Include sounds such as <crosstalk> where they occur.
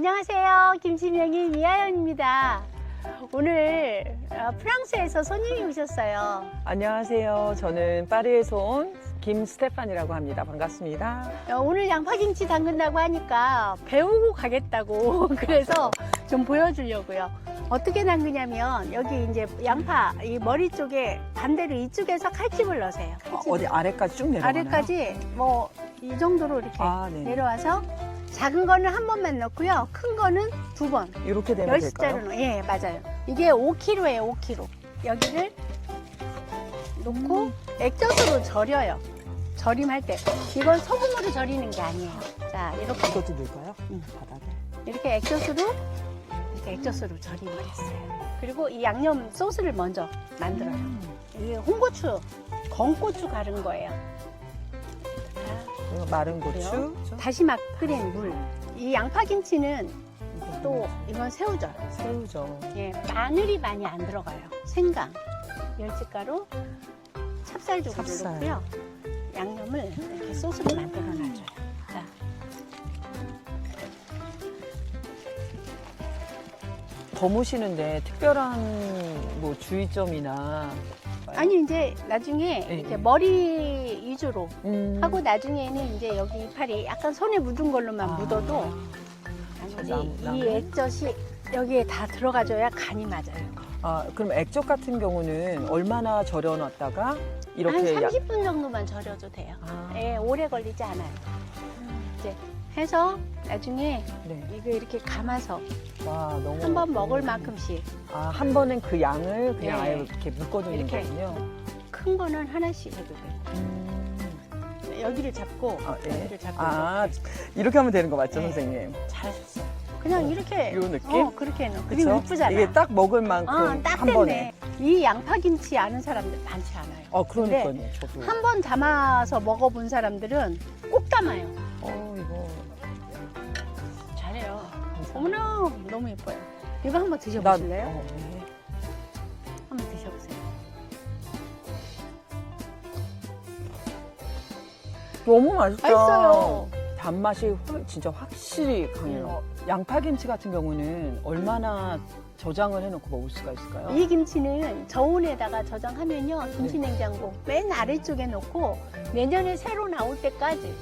안녕하세요. 김치명의 미아연입니다. 오늘 어, 프랑스에서 손님이 오셨어요. 안녕하세요. 저는 파리에서 온 김스테판이라고 합니다. 반갑습니다. 어, 오늘 양파김치 담근다고 하니까 배우고 가겠다고 <laughs> 그래서 좀 보여주려고요. 어떻게 담그냐면 여기 이제 양파 이 머리 쪽에 반대로 이쪽에서 칼집을 넣으세요. 어, 칼집을. 어 디 아래까지 쭉 내려가나요? 아래까지 뭐 이 정도로 이렇게 아, 네. 내려와서 작은 거는 한 번만 넣고요. 큰 거는 두 번. 이렇게 되면 열 될까요? 숫자로 넣- 예 맞아요. 이게 5kg예요 5kg. 여기를 놓고 음. 액젓으로 절여요. 절임할 때 이건 소금으로 절이는 게 아니에요. 자 이렇게 이것도 넣을까요? 음. 바닥에. 이렇게 액젓으로 이렇게 액젓으로 절임을 했어요. 그리고 이 양념 소스를 먼저 만들어요. 음. 이게 홍고추, 건고추 가른 거예요. 자, 이거 마른 고추. 그죠? 다시 막 끓인 물. 이 양파 김치는 이거 또 이건 새우젓. 새우죠. 예, 마늘이 많이 안 들어가요. 생강, 멸치가루, 찹쌀. 넣고요. 양념을 이렇게 소스를 만들어 놔줘요. 자, 더무시는데 특별한 뭐 주의점이나 아니 이제 나중에 예, 이렇게 예. 머리 위주로 음. 하고 나중에는 이제 여기 이파리 약간 손에 묻은 걸로만 아. 묻어도 남- 이 액젓이 여기에 다 들어가줘야 간이 맞아요. 아, 그럼 액젓 같은 경우는 얼마나 절여놨다가 이렇게 한 약- 30분 정도만 절여도 돼요. 아, 예, 오래 걸리지 않아요. 이제 해서 나중에 네. 이거 이렇게 감아서 와, 너무 한 번 먹을 음. 만큼씩 아, 한 번은 그 양을 그냥 네. 아예 이렇게 묶어두는 이렇게. 거군요. 큰 거는 하나씩 해도 돼요. 음. 여기를 잡고 아, 네. 여기를 잡고 아, 이렇게 하면 되는 거 맞죠, 네. 선생님? 잘하셨어요. 그냥 이렇게 요 느낌? 어, 그렇게 해놓. 그리고 그쵸? 이쁘잖아. 이게 딱 먹을 만큼 어, 딱한 됐네. 번에. 이 양파 김치 아는 사람들 많지 않아요. 어, 그러니까요, 저도. 한 번 담아서 먹어본 사람들은 꼭 담아요. 어, 이거. 어머나 너무 예뻐요. 이거 한번 나- 드셔보실래요? 어, 네. 한번 드셔보세요. 너무 맛있다. 맛있어요. 단맛이 확- 진짜 확실히 강해요. 양파 김치 같은 경우는 얼마나 저장을 해놓고 먹을 수가 있을까요? 이 김치는 저온에다가 저장하면요 김치 냉장고 맨 아래쪽에 놓고 내년에 새로 나올 때까지